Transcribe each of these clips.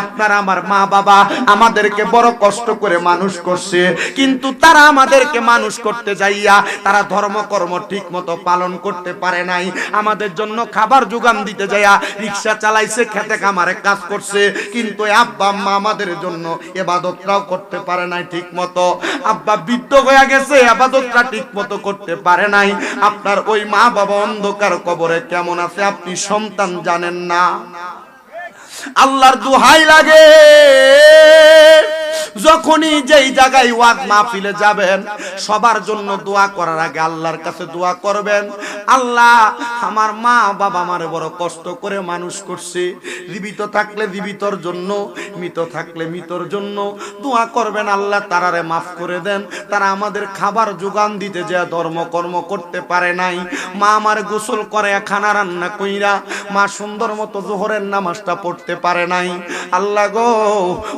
আপনার আমার মা বাবা আমাদেরকে বড় কষ্ট করে মানুষ করছে, কিন্তু তারা আমাদেরকে মানুষ করতে যাইয়া তারা ধর্মকর্ম ঠিক মতো পালন করতে পারে নাই। আমাদের জন্য খাবার যোগান দিতে যাইয়া রিক্সা চালাইছে, খেতে কামারে কাজ করছে, কিন্তু আব্বা আম্মা আমাদের জন্য এবাদতটাও করতে পারে নাই ঠিক মতো আব্বা বৃদ্ধ হয়ে গেছে আবাদতটা ঠিক মতো করতে পারে নাই। আপনার ওই মা বাবা অন্ধকার কবরে কেমন আছে আপনি সন্তান জানেন না? আল্লাহর দুহাই লাগে। যখনই যেই জায়গায় ওয়াদ মাহফিলে যাবেন, সবার জন্য দোয়া করার আগে আল্লাহর কাছে দোয়া করবেন। আল্লাহ, আমার মা বাবা আমারে বড় কষ্ট করে মানুষ করছে। জীবিত থাকলে জীবিতর জন্য, মৃত থাকলে মৃতর জন্য দোয়া করবেন। আল্লাহ তারারে মাফ করে দেন। তারা আমাদের খাবার যোগান দিতে যে ধর্মকর্ম করতে পারে নাই। মা আমার গোসল করে খানা রান্না কইরা মা সুন্দর মতো জোহরের নামাজটা পড়তে পারে নাই। আল্লাহ গো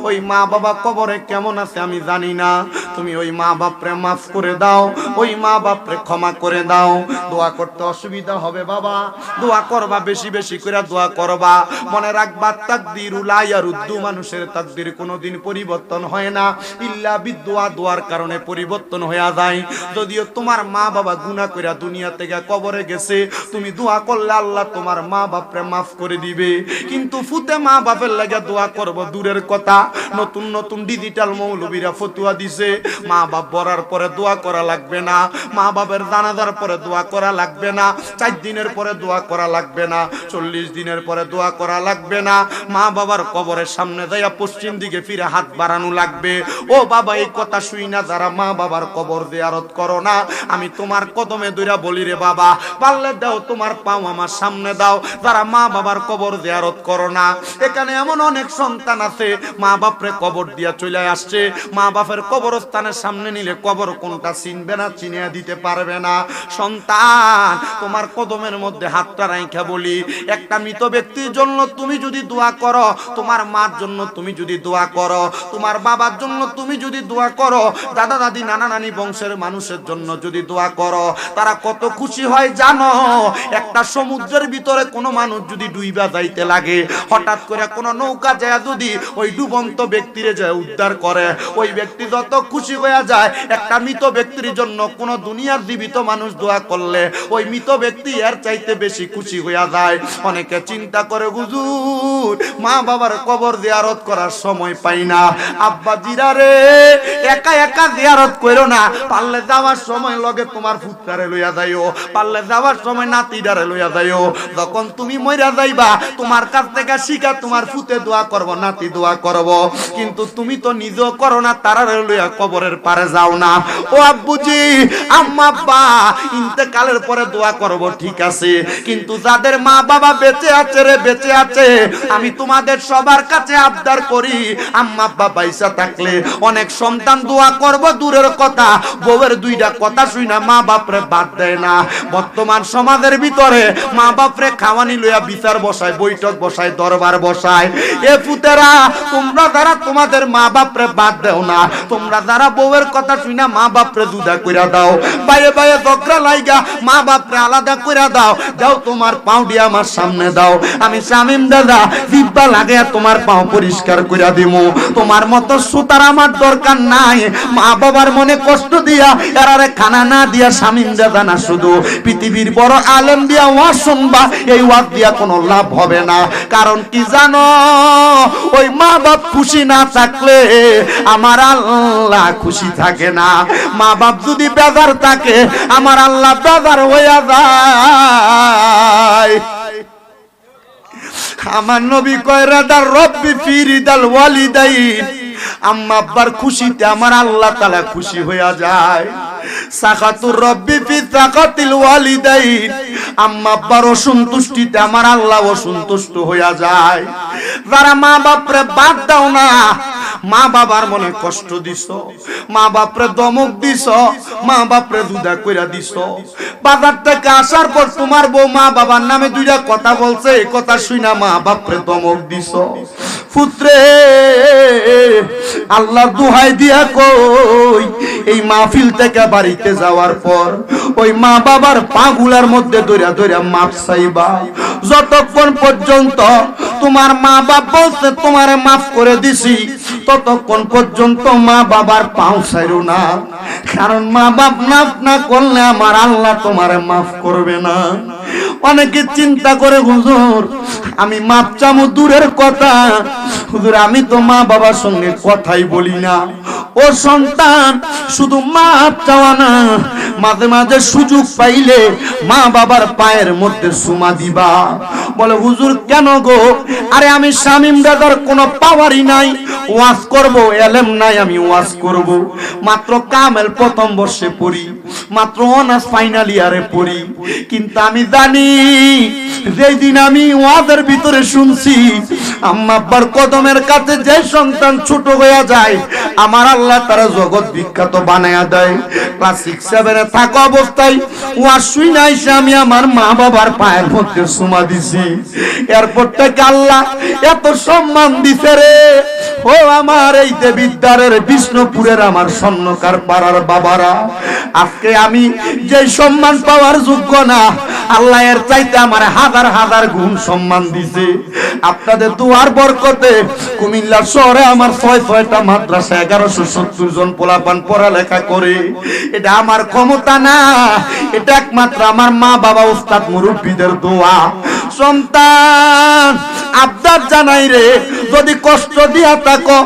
ওই মা বাবা কবরে কেমন আছে আমি জানি না। তুমি ওই মা বাপরে মাফ করে দাও, ওই মা বাপরে ক্ষমা করে দাও। দোয়া করতে অসুবিধা হবে বাবা। দোয়া করবা, বেশি বেশি করে দোয়া করবা। মনে রাখবা, তাকদির উলাই আর উদ্দু মানুষের তাকদির কোনোদিন পরিবর্তন হয় না। ইল্লা বিদুয়া দোয়ার কারণে পরিবর্তন হয়ে যায়। যদিও তোমার মা বাবা গুনাহ কইরা দুনিয়া থেকে কবরে গেছে, তুমি দোয়া করলে আল্লাহ তোমার মা বাপরে মাফ করে দিবে। কিন্তু ফুতে মা বাপের লাগে দোয়া করব দূরের কথা। নতুন নতুন ডিজিটাল মৌলবীরা ফতুয়া দিছে। মা বাপ বরার পরে দোয়া করা লাগবে না মা বাপের জানাজার পরে দোয়া করা লাগবে না, চার দিনের পরে দোয়া করা লাগবে না, চল্লিশ দিনের পরে দোয়া করা লাগবে না মা বাবার কবরের সামনে যাইয়া পশ্চিম দিকে ফিরে হাত বাড়ানো লাগবে। ও বাবা, এই কথা শুই না, যারা মা বাবার কবর দেয়ারত করো না, আমি তোমার কদমে দইরা বলি রে বাবা, পারলে দাও তোমার পাও আমার সামনে দাও, যারা মা বাবার কবর দেয়ারত করো না। এখানে এমন অনেক সন্তান আছে মা বাপরে কবর দিয়া চলে আসছে মা বাপের কবরস্থানের সামনে নিলে কবর কোনটা চিনবে না, চিনিয়ে দিতে পারবে না। সন্তান, তোমার কদমের মধ্যে হাতটা রাইখা বলি। একটা মৃত ব্যক্তির জন্য তুমি যদি দোয়া করো, তোমার মার জন্য তুমি যদি দোয়া করো, তোমার বাবার জন্য তুমি যদি দোয়া করো, দাদা, দাদি, নানা, নানি বংশের মানুষের জন্য যদি দোয়া করো, তারা কত খুশি হয় জানো? একটা সমুদ্রের ভিতরে কোনো মানুষ যদি ডুইবা যাইতে লাগে, হঠাৎ করে কোনো নৌকা যায় যদি, ওই ডুবন্ত ব্যক্তিরে যায় উদ্ধার করে। ওই ব্যক্তি যত খুশি হয়ে যায়, একটা মৃত ব্যক্তির জন্য কোন দুনিয়ার জীবিত মানুষ দোয়া করলে ওই মৃত ব্যক্তি এর চাইতে বেশি খুশি হইয়া যায়। অনেকে চিন্তা করে, হুজুর, মা বাবার কবর জিয়ারত করার সময় পাই না। আব্বা জিরা রে, একা একা জিয়ারত করো না। পারলে যাওয়ার সময় লগে তোমার ফুটকারে লইয়া যাইও। পারলে যাওয়ার সময় নাতিডারে লইয়া যাইও। যখন তুমি মইরা যাইবা, তোমার কাছ থেকে শিখা তোমার ফুতে দোয়া করব, নাতি দোয়া করব। কিন্তু তুমি তো নিজেও করো না, তারারে লইয়া কবরের পারে যাও না। ও আব্বুজি, আম্মা, আব্বা, ইন্তেকালের পরে দোয়া করব, ঠিক আছে। কিন্তু যাদের মা বাবা বেঁচে আছে রে, বেঁচে আছে, আমি তোমাদের সবার কাছে আবদার করি। আম্মা, আব্বা পয়সা থাকলে অনেক সন্তান দোয়া করব, দূরের কথা। বউয়ের দুইটা কথা শুই না মা বাপরে বাদ দেয় না। বর্তমান সমাজের ভিতরে মা বাপরে খাওয়ানি লইয়া বিচার বসায়, বৈঠক বসায়, দরবার বসায়। এ পুতেরা, তোমরা যারা তোমাদের মা বাপরে বাদ দেও না, তোমরা যারা বউয়ের কথা শুই না মা বাপরে দুধা কইরা দাও। বাইরে বাইরে দকরা লাইগা, মা বাপরে আলাদা কইরা দাও। যাও তোমার দিয়ে আমার সামনে দাও। আমি শামিম দাদা, জিব্বা লাগে তোমার পাও পরিষ্কার কইরা দিমু। তোমার মতো সুতার আমার দরকার নাই। মা বাবার মনে কষ্ট দিয়া, এরারে খানা না দিয়া শামিম দাদা না শুধু। পৃথিবীর বড় আলেম দিয়া ওয়াজ শুনবা, এই ওয়াজ দিয়া কোনো লাভ হবে না। কারণ কি জানো? ওই মা বাপ খুশি না থাকলে আমার আল্লাহ খুশি থাকে না মা বাপ যদি বেজার থাকে, আমার আল্লাহ বেজার হইয়া যায়। আমার নবী কয় রাদার রব্বি ফিরিদাল ওয়ালিদাইন। আম্মা আব্বার খুশিতে আমার আল্লাহ তাআলা খুশি হইয়া যায়। সাকাতুর রব্বি ফি সাকাতিল ওয়ালিদাইন। আম্মা আব্বার অসন্তুষ্টিতে আমার আল্লাহ অসন্তুষ্ট হইয়া যায়। যারা মা বাপরে বাদ দাও না মা বাবার মনে কষ্ট দিস মা বাপরে দমক দিস মা বাপরে দুধা কইরা দিস বাজার থেকে আসার পর তোমার বউ মা বাবার নামে দুইটা কথা বলছে, এই কথা শুনা মা বাপরে দমক দিস পুত্রে আল্লাহ দুহাই দিয়া কই এই মাহফিল থেকে বাড়িতে যাওয়ার পর ওই মা বাবার পাগুলার মধ্যে দইরা দইরা মাপ চাইবা। যতক্ষণ পর্যন্ত তোমার মা বাপ বলছে, তোমার মাফ করে দিছি, ততক্ষণ পর্যন্ত মা বাবার পাও ছাইরো না। কারণ মা বাপ মাফ না করলে আমার আল্লাহ তোমার মাফ করবে না। অনেকে চিন্তা করে, হুজুর, আমি মাপ চামু দূরের কথা। হুজুর, আমি তো মা বাবার সঙ্গে কথাই বলি না। ও সন্তান শুধু মাপ চাওয়া না মাঝে মাঝে সুযোগ পাইলে মা বাবার পায়ের মধ্যে সুমা দিবা। বলে, হুজুর, কেন গো? আরে আমি শামিম দাদার কোনো পাওয়ারই নাই। ওয়াজ করব, এলেম নাই, আমি ওয়াজ করব। মাত্র কামেল প্রথম বর্ষে পড়ি, মাত্র অনার্স ফাইনাল ইয়ারে পড়ি। কিন্তু আমি জানি যেই দিন আমি ওয়াজের ভিতরে শুনছি, আম্মা আব্বার কদমের কাছে যে সন্তান ছোট হয়ে যায়, আমার আল্লাহ তারা জগৎ বিখ্যাত বানায়া দেয়। ক্লাস সিক্স সেভেনে থাকা অবস্থায় না এসে আমি আমার মা বাবার পায়ের মধ্যে সুমা দিছি। এরপর থেকে আল্লাহ এত সম্মান দিছে রে। ও আমার এই দেবিদ্বারের বিষ্ণুপুরের আমার স্বর্ণকার পাড়ার বাবারা, আজকে আমি যে সম্মান পাওয়ার যোগ্য না আল্লাহ চাইতে আমার হাজার হাজার গুণ সম্মান দিছে। আপনাদের দুয়ার বরকতে কুমিল্লা শহরে আমার ছয় ছয়টা মাদ্রাসা, এগারোশো সত্তর জন পোলাপান পড়ালেখা করে। এটা আমার ক্ষমতা না। এটা একমাত্র আমার মা বাবা উস্তাদ, মুরব্বীদের দোয়া। সন্তান আবদার জানাই রে, যদি কষ্ট দিয়া থাকো,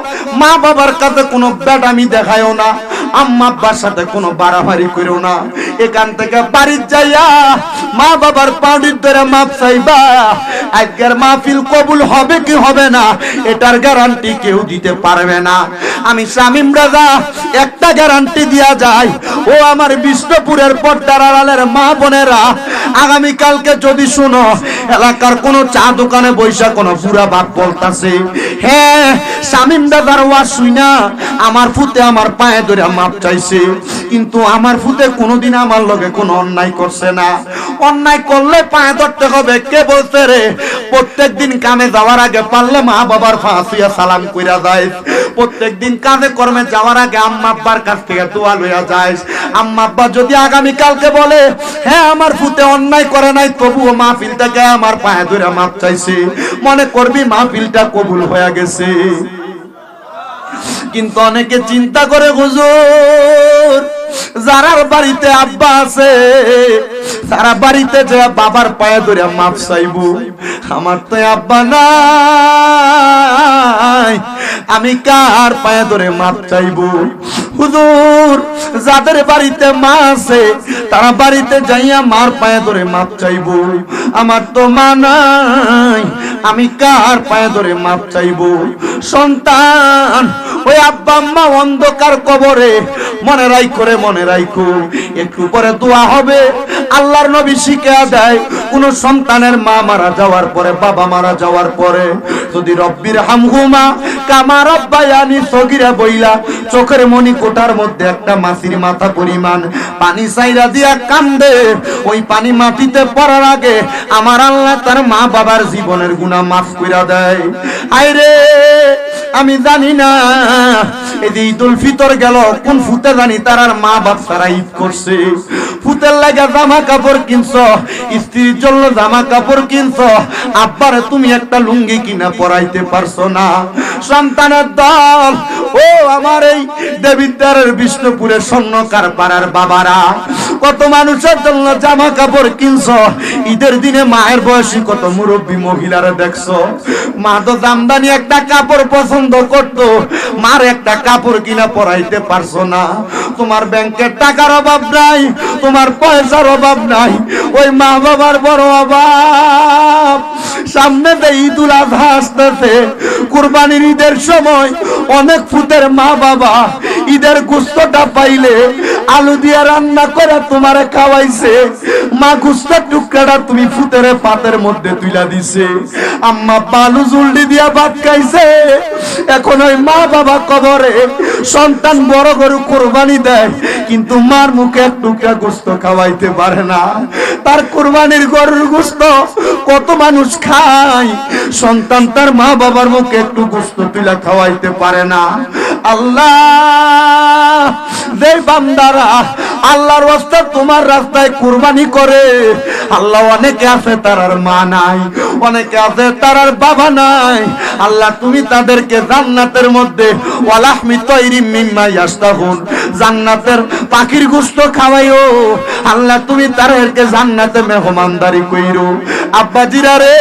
মা বাবার কাছে কোনো ব্যাডামি দেখায়ও না, আম্মা আব্বার সাথে কোনো বাড়াবাড়ি করো না। এখান থেকে বাড়ির যাইয়া মা বাবার পাউডির ধরে মাপ চাইবা, আজকের মাহফিল কবুল হবে কি হবে না, এটার গ্যারান্টি কেউ দিতে পারবে না। আমি শামিম রাজা, একটা গ্যারান্টি দিয়া যায় ও আমার বিষ্ণুপুরের পর্দার আড়ালের মা বোনেরা আগামী কালকে যদি শুনো, এলাকার কোন চা দোকানে বৈশা কোন বুড়া বাপ বলতাছে হ্যাঁ শামিম দাদার ওয়াজ শুই আমার ফুতে আমার পায়ে ধরে মাপ চাইছে। কিন্তু আমার ফুতে কোনোদিন আমার লগে কোনো অন্যায় করছে না। অন্যায় করলে পায়ে ধরতে হবে, কে বলছে রে? প্রত্যেক দিন কামে যাওয়ার আগে পারলে মা বাবার ফাঁসিয়া সালাম কইরা যায় প্রত্যেক দিন কাজে কর্মে যাওয়ার আগে আম্মা আব্বার কাছ থেকে দোয়া লইয়া যায় আম্মা আব্বা যদি আগামী কালকে বলে হ্যাঁ আমার ফুতে অন্যায় করে নাই, তবুও মাহফিলটাকে আমার পায়ে ধরে মাপ চাইছে। মনে করবি মাহফিলটা কবুল হয়ে গেছে। কিন্তু অনেকে চিন্তা করে, হুজুর যারার বাড়িতে আব্বা আছে, তারা বাড়িতে যে বাবার পায়ে ধরে মাপ চাইব। আমার তো আব্বা নাই। আমি কার পায়ে ধরে মাপ চাইব? হুজুর, যাদের বাড়িতে মা আছে, তারা বাড়িতে যাইয়া মার পায়ে ধরে মাপ চাইব। আমার তো মা নাই। আমি কার পায়ে ধরে মাপ চাইব? সন্তান, ওই আব্বা আম্মা অন্ধকার কবরে মনে রাই করে মনে রাইখো। একটু পরে দোয়া হবে। আল্লাহর নবী শিখে দেয়, কোন সন্তানের মা মারা যাওয়ার পরে, বাবা মারা যাওয়ার পরে, যদি রব্বির হামহুমা কামা রব্বায়ানি সগিরা বইলা, চোখের মনি কোটার মধ্যে একটা মাছির মাথা পরিমাণ পানি সাইরা দিয়া কান্দে, ওই পানি মাটিতে পড়ার আগে আমার আল্লাহ তার মা বাবার জীবনের গুনাহ মাফ কইরা দেয়। আইরে, আমি জানি না এই যে ঈদুল ফিতর গেল, কোন ফুতে জানি তারার মা বাপ তারা ঈদ করছে। ফুতের লাগা জামা কাপড় কিনছ, স্ত্রীর জন্য জামা কাপড় কিনছ, আব্বারে তুমি একটা লুঙ্গি কিনা পরাইতে পারছ না। সন্তানের দল, ও আমার এই দেবিদ্বারের বিষ্ণুপুরের স্বর্ণকার পাড়ার বাবারা, কত মানুষের জন্য জামা কাপড় কিনছ ঈদের দিনে মায়ের বয়সী কত মুরব্বী মহিলারা দেখছ? মা তো দামদানি একটা কাপড় পছন্দ করতো। মার একটা কাপড় কিনা পরাইতে পারছ না। তোমার ব্যাংকের টাকার অভাব নাই, তোমার পয়সার অভাব নাই। ওই মা বাবার বড় অভাব। সামনে দিয়ে ঈদুল আজহা আসতেছে, কুরবানির ঈদের সময় অনেক ফুতের মা বাবা ঈদের গুস্তটা পাইলে আলু দিয়ে রান্না করে তোমারে খাওয়াইছে। মা গুস্তের টুকরাটা তুমি ফুতের পাতের মধ্যে তুইলা দিছে। আম্মা বালু জুলডি দিয়া ভাত খাইছে। এখন ওই মা বাবা কবরে সন্তান বড় গরু কোরবানি দেয়, কিন্তু মার মুখে টুকরা গোস্ত খাওয়াইতে পারে না। তার কোরবানির গরুর গোস্ত কত মানুষ খায়, সন্তান তার মা বাবার মুখে একটু গোস্ত তুলা খাওয়াইতে পারে না। আল্লাহ দে বান্দারা আল্লাহর রাস্তা তোমার রাস্তায় কুরবানি করে। আল্লাহ অনেকে আছে তার আর মা নাই, অনেকে আছে তার আর বাবা নাই। আল্লাহ তুমি তাদেরকে জান্নাতের মধ্যে, ওয়ালাহমি তৈরি মিম্মা ইয়াস্তাহুন জান্নাতের পাখির গোশত খাওয়াইও। আল্লাহ, তুমি তাদেরকে জান্নাতে মেহমানদারি কইরো। আব্বা জিরা রে,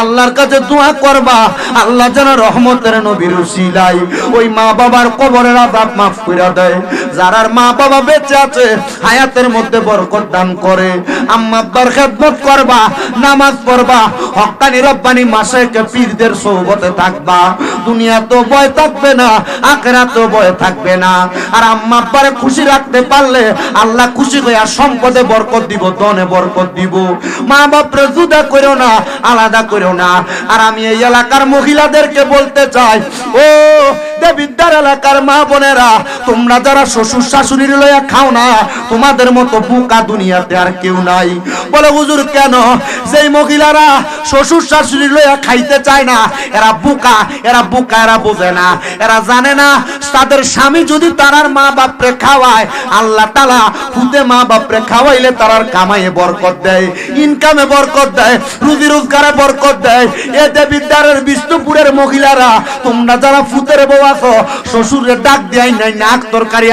আল্লাহর কাছে দোয়া করবা। আল্লাহ যেন রহমতের নবীর উসিলাই ওই মা বাবার কবরের আযাব মাফ কইরা দেয়। যারার মা বাবা বেঁচে আছে, হায়াতের মধ্যে বরকত দান করে। আম্মা আব্বার খেদমত করবা, নামাজ পড়বা হক্কানি রব্বানি মাসে কে পীরদের সোহবতে থাকবা। দুনিয়া তো ভয় থাকবে না আখেরা তো ভয় থাকবে না। আর আম্মা খুশি রাখতে পারলে আল্লাহ খুশি হইয়া সম্পদে বরকত দিব, ধনে বরকত দিব। মা বাপরে জুদা করো না, আলাদা করো না। আর আমি এই এলাকার মহিলাদেরকে বলতে চাই, ও দেবিদ্যার এলাকার মা বোনেরা, তোমরা যারা শ্বশুর শাশুড়ির লইয়া খাও না, তোমাদের মতো বোকা দুনিয়াতে আর কেউ নাই। বলে, হুজুর, কেন? মহিলারা শ্বশুর শাশুড়ি লইয়া খাইতে চায় না, এরা বোকা এরা বোকা, এরা বোঝে না। এরা জানে না, তাদের স্বামী যদি তারার মা বাপরে খাওয়ায়, আল্লাহ তালা খুদে মা বাপরে খাওয়াইলে তারার কামাইয়ে বরকত দেয়, ইনকামে বরকত দেয়, রুজি রোজগারে বরকত দেয়। এ দেবিদ্যারের বিষ্ণুপুরের মহিলারা, তোমরা যারা ফুতের বউ আছো শ্বশুরের ডাক নাই, নাক তরকারি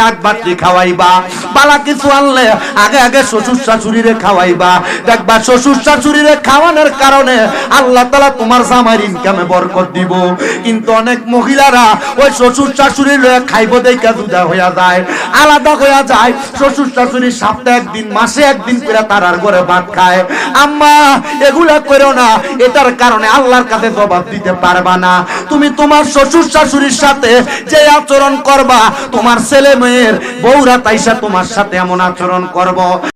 খাওয়াইবা। বালা কিছু আনলে আগে আগে শ্বশুর শাশুড়িরে খাওয়াইবা। দেখবা, শ্বশুর শাশুড়িরে খাওয়ানোর কারণে আল্লাহ তালা তোমার ইনকামে বরকত দিব। কিন্তু অনেক মহিলারা ওই শ্বশুর লয়ে খাইব দেখা জুদা হইয়া যায়, আলাদা হইয়া যায়। শ্বশুর শাশুড়ি সপ্তাহে একদিন, মাসে একদিন করে তারার ঘরে ভাত খায়। আম্মা, এগুলা করো না, এটার কারণে আল্লাহর কাছে জবাব দিতে পারবা না। তুমি তোমার শ্বশুর শাশুড়ির সাথে যে আচরণ করবা তোমার ছেলে মেয়ের বউরা তাইসা তোমার সাথে এমন আচরণ করব।